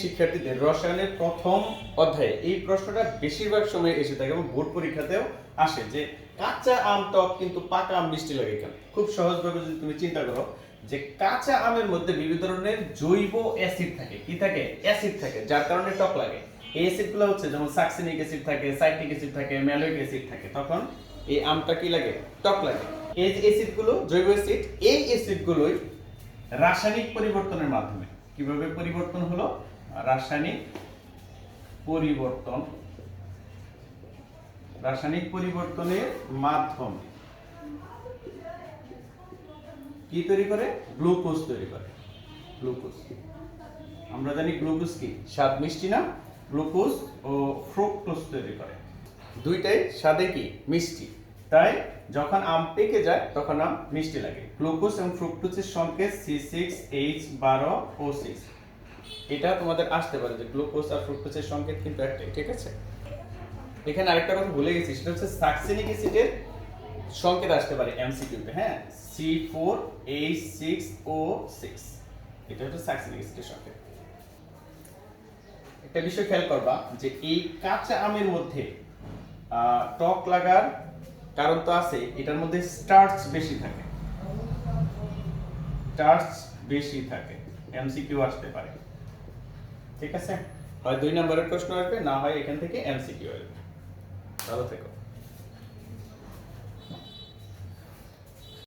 শিক্ষার্থীদের রসায়নের প্রথম অধ্যায়ে এই প্রশ্নটা বেশিরভাগ সময় এসে থাকে এবং বোর্ড পরীক্ষাতেও আসে যে কাঁচা আম টক কিন্তু পাকা আম মিষ্টি লাগে কেন? খুব সহজভাবে যদি তুমি চিন্তা করো যে কাঁচা আমের মধ্যে বিভিন্ন ধরনের জৈব অ্যাসিড থাকে। কি থাকে? অ্যাসিড থাকে, যার কারণে টক লাগে। এই অ্যাসিডগুলো হচ্ছে যেমন সাকসিনিক অ্যাসিড থাকে, সাইট্রিক অ্যাসিড থাকে, ম্যালোইক অ্যাসিড থাকে। তখন এই আমটা কি লাগে? টক লাগে। এই অ্যাসিডগুলো জৈব অ্যাসিড, এই অ্যাসিডগুলোই রাসায়নিক পরিবর্তনের মাধ্যমে কীভাবে পরিবর্তন হলো? রাসায়নিক পরিবর্তন। রাসায়নিক পরিবর্তনের মাধ্যমে। কি তৈরি করে? গ্লুকোজ তৈরি করে। গ্লুকোজ। আমরা জানি গ্লুকোজ কি? স্বাদ মিষ্টি না? গ্লুকোজ ও ফ্রুক্টোজ তৈরি করে। দুইটাই স্বাদে কি? মিষ্টি। তাই যখন আম পেকে যায়, তখন আম মিষ্টি লাগে। গ্লুকোজ এবং ফ্রুক্টোজের সংকেত সি সিক্স, এইচ বারো, ও সিক্স। এটা তোমাদের আসতে পারে যে গ্লুকোজ আর ফ্রুক্টোজের সংকেত কিন্তু একটাই, ঠিক আছে? এখানে আরেকটা কথা ভুলে গেছি, সেটা হচ্ছে সাকসিনিক অ্যাসিডের সংকেত আসতে পারে এমসিকিউতে হ্যাঁ? C four, H six, O six. এটা হচ্ছে সাকসিনিক অ্যাসিডের সংকেত। একটা বিষয় খেয়াল করবা যে এই কাঁচা আমের মধ্যে টক লাগার কারণ তো আছে, এটার মধ্যে স্টার্চ বেশি থাকে। স্টার্চ বেশি থাকে। এমসিকিউ আসতে পারে। ঠিক আছে? হয় দুই নম্বরের প্রশ্ন আসবে, না হয় এখান থেকে এমসিকিউ আসবে। ভালো থেকো।